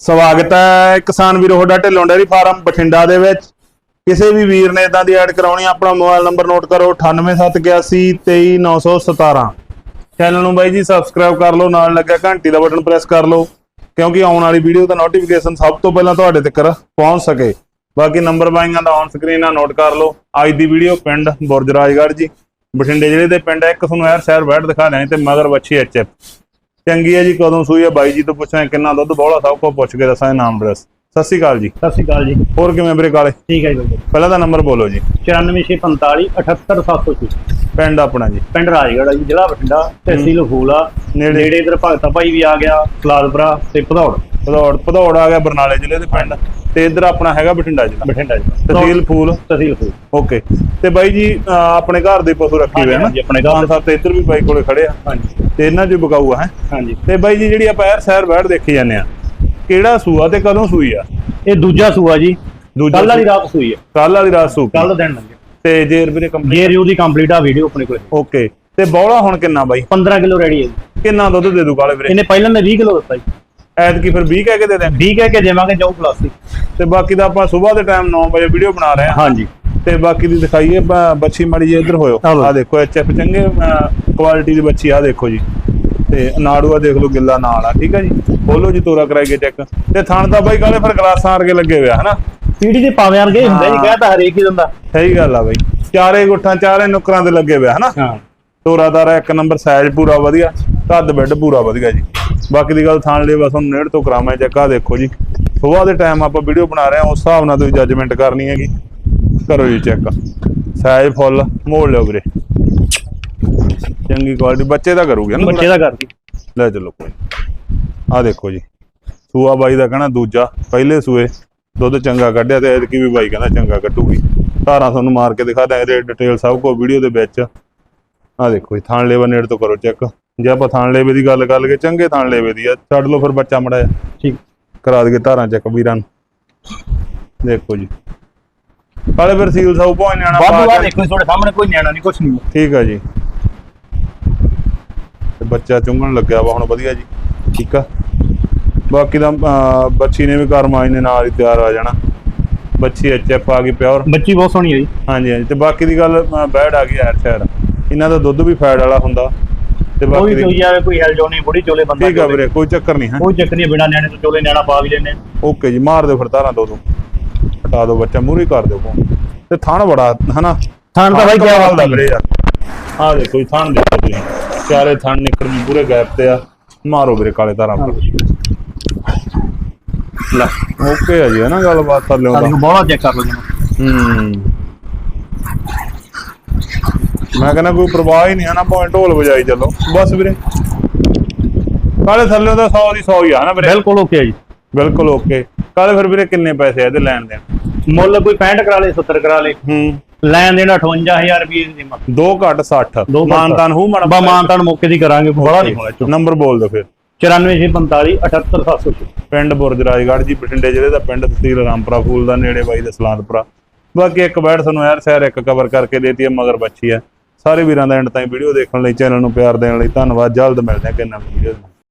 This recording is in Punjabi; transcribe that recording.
ਸਵਾਗਤ ਹੈ ਕਿਸਾਨ ਵੀਰੋ, ਤੁਹਾਡਾ ਢਿੱਲੋਂ ਡੇਅਰੀ ਫਾਰਮ ਬਠਿੰਡਾ ਦੇ ਵਿੱਚ। ਕਿਸੇ ਵੀ ਵੀਰ ਨੇ ਇਦਾਂ ਦੀ ਐਡ ਕਰਾਉਣੀ ਆਪਣਾ ਮੋਬਾਈਲ ਨੰਬਰ ਨੋਟ ਕਰੋ 9871823917 ਚੈਨਲ ਨੂੰ ਬਾਈ ਜੀ ਸਬਸਕ੍ਰਾਈਬ ਕਰ ਲਓ, ਨਾਲ ਲੱਗਿਆ ਘੰਟੀ ਦਾ ਬਟਨ ਪ੍ਰੈਸ ਕਰ ਲਓ, ਕਿਉਂਕਿ ਆਉਣ ਵਾਲੀ ਵੀਡੀਓ ਦਾ ਨੋਟੀਫਿਕੇਸ਼ਨ ਸਭ ਤੋਂ ਪਹਿਲਾਂ ਤੁਹਾਡੇ ਤੱਕ ਪਹੁੰਚ ਸਕੇ। ਬਾਕੀ ਨੰਬਰ ਬਾਈਆਂ ਦਾ ਔਨ ਸਕਰੀਨ ਆ ਨੋਟ ਕਰ ਲਓ। ਅੱਜ ਦੀ ਵੀਡੀਓ ਪਿੰਡ ਬੁਰਜ ਰਾਜਗੜ੍ਹ ਜੀ। ਬਠਿੰਡੇ ਜ਼ਿਲ੍ਹੇ ਦੇ ਪਿੰਡ ਹੈ, ਇੱਕ ਤੁਹਾਨੂੰ ਯਾਰ ਸ਼ਹਿਰ ਬੈਠ ਦਿਖਾ ਲਿਆ ਤੇ ਮਗਰ ਬੱਚੀ ਐਚਐਫ ਚੰਗੀ ਹੈ ਜੀ ਕਦੋਂ ਸੂਈ ਹੈ? ਬਾਈ ਜੀ ਤੋਂ ਪੁੱਛਾਂ ਕਿੰਨਾ ਦੁੱਧ ਬੋਲਾ ਸਭ ਕੋ ਪੁੱਛ ਕੇ ਦੱਸਾਂ ਨਾਮ ਡਰੈਸ ਸਤਿ ਸ਼੍ਰੀ ਅਕਾਲ ਜੀ। ਸਤਿ ਸ਼੍ਰੀ ਅਕਾਲ ਜੀ। ਹੋਰ ਕਿਵੇਂ ਵੀਰੇ ਕਾਲੇ? ਠੀਕ ਹੈ ਜੀ ਪਹਿਲਾਂ ਦਾ ਨੰਬਰ ਬੋਲੋ ਜੀ। 94645 78706 ਪਿੰਡ ਆਪਣਾ ਜੀ। ਪਿੰਡ ਰਾਜਗੜ੍ਹ ਆ ਜੀ ਜ਼ਿਲ੍ਹਾ ਬਠਿੰਡਾ ਤਹਿਸੀਲ ਫੂਲਾ ਨੇੜੇ। ਨੇੜੇ ਇਧਰ ਭਗਤਾ ਭਾਈ ਵੀ ਆ ਗਿਆ ਫਲਾਦਪੁਰਾ ਤੇ ਭਦੌੜ। ਭਦੌੜ ਭਦੌੜ ਆ ਗਿਆ ਬਰਨਾਲੇ ਜ਼ਿਲ੍ਹੇ ਦੇ ਪਿੰਡ ਤੇ ਇੱਧਰ ਆਪਣਾ ਹੈਗਾ ਬਠਿੰਡਾ ਜ਼ਿਲ੍ਹਾ। ਬਠਿੰਡਾ ਜੀ। ਤਹਿਸੀਲ ਫੂਲ। ਤਹਿਸੀਲ ਫੂਲ। ਓਕੇ। ਤੇ ਬਾਈ ਜੀ ਆਪਣੇ ਘਰ ਦੇ ਪਸ਼ੂ ਰੱਖੇ ਹੋਏ ਆ ਨਾ? ਹਾਂਜੀ, ਆਪਣੇ ਘਰ। ਸਾਹਿਬ ਤੇ ਇੱਧਰ ਵੀ ਬਾਈ ਕੋਲੇ ਖੜੇ ਆ। ਹਾਂਜੀ। ਤੇ ਇਹਨਾਂ ਚ ਬਕਾਊ ਆ ਹੈ? ਹਾਂਜੀ। ਤੇ ਬਾਈ ਜੀ ਜਿਹੜੀ ਆਪਾਂ ਯਾਰ ਸ਼ਹਿਰ ਬੈਠ ਦੇਖੀ ਜਾਂਦੇ ਆ ਕਿਹੜਾ ਸੂਆ ਤੇ ਕਦੋਂ ਸੂਈ ਆ? ਇਹ ਦੂਜਾ ਸੂਆ ਜੀ। ਦੂਜਾ ਕੱਲ ਵਾਲੀ ਰਾਤ ਸੂਈ ਹੈ ਕੱਲ ਵਾਲੀ ਰਾਤ ਸੂ। ਕੱਲ ਦਿਨ ਲੰਘਿਆ ਤੇ ਜੇਰ ਵੀਰੇ ਕੰਪਨੀ ਜੇ ਰਿਵਿਊ ਦੀ ਕੰਪਲੀਟ ਆ ਵੀਡੀਓ ਆਪਣੇ ਕੋਲੇ। ਓਕੇ। ਤੇ ਬੌਲਾ ਹੁਣ ਕਿੰਨਾ ਬਾਈ? 15 ਕਿਲੋ ਰੈਡੀ ਹੈ ਜੀ। ਕਿੰਨਾ ਦੁੱਧ ਦੇ ਦੂ ਕਾਲੇ ਵੀਰੇ? ਇਹਨੇ ਪਹਿਲਾਂ ਨੇ 20 ਕਿਲੋ ਦਿੱਤਾ ਜੀ। ਐਤਕੀ ਫਿਰ 20 ਕਹਿ ਕੇ ਦੇ ਦੇਂਗੇ 20 ਕਹਿ ਕੇ ਦੇਵਾਂਗੇ ਜਾਊ ਪਲਾਸਟਿਕ ਤੇ। ਬਾਕੀ ਦਾ ਆਪਾਂ ਸਵੇਰ ਦੇ ਟਾਈਮ 9 ਵਜੇ ਵੀਡੀਓ ਬਣਾ ਰਹੇ ਹਾਂ। ਹਾਂਜੀ। ਤੇ ਬਾਕੀ ਦੀ ਦਿਖਾਈਏ ਬ- ਬੱਚੀ ਮਾੜੀ ਜੀ ਇੱਧਰ ਹੋਇਓ। ਆਹ ਲਓ। ਆ ਦੇਖੋ ਐਚਐਫ ਚੰਗੇ ਕੁਆਲਿਟੀ ਦੀ ਬੱਚੀ ਆ ਦੇਖੋ ਜੀ। ਤੇ ਨਾੜੂਆ ਦੇਖ ਲਓ ਗਿੱਲਾ ਨਾਲ ਆ ਠੀਕ ਆ ਜੀ? ਖੋਲੋ ਜੀ ਤੋਰਾ ਕਰਾਈਏ ਚੈੱਕ ਤੇ ਥਣ ਤਾਂ ਬਾਈ ਕਾਲੇ ਫਿਰ ਗਲਾਸਾਂ ਵਰਗੇ ਲੱਗੇ ਹੋਇਆ ਹਨਾ? ਪੀੜੀ ਦੇ ਪਾਵੇਂ ਵਰਗੇ ਹੀ ਹੁੰਦੇ ਜੀ। ਕਹਿ ਤਾਂ ਹਰੇਕ ਹੀ ਦਿੰਦਾ। ਸਹੀ ਗੱਲ ਆ ਬਾਈ। ਚਾਰੇ ਗੁੱਠਾਂ ਚਾਰੇ ਨੁਕਰਾਂ ਦੇ ਲੱਗੇ ਹੋਇਆ ਹਨਾ? ਹਾਂ। ਤੋਰਾ ਤਾਰਾ ਇੱਕ ਨੰਬਰ ਸਾਈਜ਼ ਪੂਰਾ ਵਧੀਆ। ਕੱਦ ਬੈੱਡ ਪੂਰਾ ਵਧੀਆ ਜੀ। ਬਾਕੀ ਦੀ ਗੱਲ ਥਾਣ ਲਈ ਬਸ ਹੁਣ ਨੇੜ ਤੋਂ ਕਰਾਵਾਂ ਚੈੱਕ ਆ ਦੇਖੋ ਜੀ। ਸਵੇਰ ਦੇ ਟਾਈਮ ਆਪਾਂ ਵੀਡੀਓ ਬਣਾ ਰਹੇ ਹਾਂ ਉਸ ਹਿਸਾਬ ਨਾਲ ਤੁਸੀਂ ਜੱਜਮੈਂਟ ਕਰਨੀ ਹੈਗੀ। ਕਰੋ ਜੀ ਚੈੱਕ ਸਾਈਜ਼ ਫੁੱਲ ਮੋੜ ਲਿਓ ਵੀਰੇ। ਚੰਗੀ ਕੁਆਲਿਟੀ ਬੱਚੇ ਦਾ ਕਰੂਗੇ ਨਾ ਬੱਚੇ ਦਾ ਕਰਦੀ। ਲੈ ਚਲੋ ਕੋਈ ਆ ਦੇਖੋ ਜੀ। ਸੂਆ ਬਾਈ ਦਾ ਕਹਿਣਾ ਦੂਜਾ ਪਹਿਲੇ ਸੂਏ ਦੁੱਧ ਚੰਗਾ ਕੱਢਿਆ ਤੇ ਐਤਕੀ ਵੀ ਬਾਈ ਕਹਿੰਦਾ ਚੰਗਾ ਕੱਢੂਗੀ। ਧਾਰਾਂ ਤੁਹਾਨੂੰ ਮਾਰ ਕੇ ਦਿਖਾ ਦਾਂ ਇਹਦੇ ਡਿਟੇਲ ਸਭ ਕੋ ਵੀਡੀਓ ਦੇ ਵਿੱਚ। ਆ ਦੇਖੋ ਜੀ ਥਾਣ ਲੇਵਾ ਨੇੜ ਤੋਂ ਕਰੋ ਚੈੱਕ ਜੇ ਆਪਾਂ ਥਾਣ ਲੇਵੇ ਦੀ ਗੱਲ ਕਰ ਲਈਏ ਚੰਗੇ ਥਾਣ ਲੇਵੇ ਦੀ ਆ ਛੱਡ ਲਓ ਫਿਰ ਬੱਚਾ ਮੜਾ ਠੀਕ। ਕਰਾ ਦਈਏ ਧਾਰਾਂ ਚੈੱਕ ਵੀਰਾਂ ਨੂੰ। ਦੇਖੋ ਜੀ। ਕਾਲੇ ਫਿਰ ਸੀਲ ਸਾਊ ਪਹੁੰਚ ਜਾਣਾ ਵਾਧੂ ਬਾਅਦ ਆ। ਦੇਖੋ ਤੁਹਾਡੇ ਸਾਹਮਣੇ ਕੋਈ ਨਿਆਣਾ ਨਹੀਂ ਕੁਛ ਨਹੀਂ ਠੀਕ ਆ ਜੀ। ਤੇ ਬੱਚਾ ਚੁੰਗਣ ਲੱਗਿਆ ਵਾ ਹੁਣ ਵਧੀਆ ਜੀ। ਠੀਕ ਆ। ਬਾਕੀ ਦਾ ਬੱਚੀ ਨੇ ਵੀ ਕਰਮਾਈ ਨੇ ਨਾਲ ਹੀ ਤਿਆਰ ਆ ਜਾਣਾ। ਬੱਚੀ ਐਚਐਫ ਆ ਗਈ ਪਿਓਰ। ਬੱਚੀ ਬਹੁਤ ਸੋਹਣੀ ਜੀ। ਹਾਂਜੀ ਹਾਂਜੀ। ਤੇ ਬਾਕੀ ਦੀ ਗੱਲ ਬੈੜ ਆ ਗਈ ਐਰ ਸ਼ਹਿਰ ਇਹਨਾਂ ਦਾ ਦੁੱਧ ਵੀ ਫੈਟ ਵਾਲਾ ਹੁੰਦਾ। ਤੇ ਕੋਈ ਬਾਕੀ ਚੋਈ ਆਵੇ ਕੋਈ ਹੈਲ ਜੋ ਨਹੀਂ ਬੁੜੀ ਚੋਲੇ ਬੰਦਾ ਠੀਕ ਆ। ਵੀਰੇ ਕੋਈ ਚੱਕਰ ਨਹੀਂ ਹੈ। ਕੋਈ ਚੱਕਰ ਨਹੀਂ ਬਿਨਾ ਨਿਆਣੇ ਤੋਂ ਚੋਲੇ ਨਿਆਣਾ ਪਾ ਵੀ ਲੈਣੇ ਓਕੇ ਜੀ ਮਾਰ ਦਿਓ ਫਿਰ ਤਾਰਾਂ ਦੋ ਦੋ। ਹਟਾ ਦਿਓ ਬੱਚਾ ਮੂਹਰੇ ਕਰ ਦਿਓ ਫੋਨ ਤੇ ਥਣ ਬੜਾ ਹਨਾ? ਥਣ ਤਾਂ ਬਾਈ ਕਿਆ ਕਮਾਲ ਦਾ ਵੀਰੇ। ਯਾਰ ਆ ਦੇਖੋ ਜੀ ਥਣ ਦੇਖੋ ਤੁਸੀਂ। ਚਾਰੇ ਥਣ ਨਿਕਲਣ ਪੂਰੇ ਗੈਪ ਤੇ ਆ। ਮਾਰੋ ਵੀਰੇ ਕਾਲੇ ਤਾਰਾਂ ਲੈ ਓਕੇ ਆ ਜੀ ਹੈ ਨਾ ਗੱਲਬਾਤ ਕਰ ਲਿਓ ਬੋਲਾ ਚੈੱਕ ਕਰ ਹੂੰ। ਮੈਂ ਕਹਿੰਦਾ ਕੋਈ ਪ੍ਰਵਾਹ ਹੀ ਨਹੀਂ ਹੈ ਨਾ ਪੁਆਇੰਟ ਢੋਲ ਵਜਾਈ ਚੱਲੋ। ਬਸ ਵੀਰੇ। ਕਾਲੇ ਥੱਲੇ ਦਾ 100 ਦੀ 100 ਹੀ ਆ ਨਾ ਵੀਰੇ। ਬਿਲਕੁਲ ਓਕੇ ਜੀ। ਬਿਲਕੁਲ ਓਕੇ। ਕਾਲੇ ਫਿਰ ਵੀਰੇ ਕਿੰਨੇ ਪੈਸੇ ਆ ਇਹਦੇ ਲੈਣ ਦੇ ਮੁੱਲ ਕੋਈ 65 ਕਰਾ ਲੇ 70 ਕਰਾ ਲੇ ਹੂੰ। ਲੈਣ ਦੇਣਾ 58000 ਰੁਪਏ ਦੀ ਮਤ ਦੋ ਘੱਟ 60 ਦੋ ਘੱਟ ਮਾਨਤਾਨ ਹੂ ਮਣ ਬਾ ਮਾਨਤਾਨ ਮੌਕੇ ਦੀ ਕਰਾਂਗੇ ਬੜਾ ਨਹੀਂ ਹੋਣਾ ਚੋ ਨੰਬਰ ਬੋਲ ਦਿਓ ਫਿਰ। 94645 78706 ਪਿੰਡ ਬੁਰਜ ਰਾਜਗੜ੍ਹ ਜੀ ਬਠਿੰਡੇ ਜ਼ਿਲ੍ਹੇ ਦਾ ਪਿੰਡ ਤਹਿਸੀਲ ਰਾਮਪੁਰਾ ਫੂਲ ਦਾ ਨੇੜੇ ਬਾਈ ਦੇ ਸਲਾਦਪੁਰਾ। ਬਾਕੀ ਇੱਕ ਬੈਠ ਤੁਹਾਨੂੰ ਯਾਰ ਸ਼ਹਿਰ ਇੱਕ ਕਵਰ ਕਰਕੇ ਦੇਤੀ ਹੈ ਮਗਰ ਬੱਚੀ ਹੈ। ਸਾਰੇ ਵੀਰਾਂ ਦਾ ਐਂਡ ਤਾਈਂ ਵੀਡੀਓ ਦੇਖਣ ਲਈ ਚੈਨਲ ਨੂੰ ਪਿਆਰ ਦੇਣ ਲਈ ਧੰਨਵਾਦ। ਜਲਦ ਮਿਲਦੇ ਹਾਂ ਕਿ ਨਵੀਂ ਵੀਡੀਓ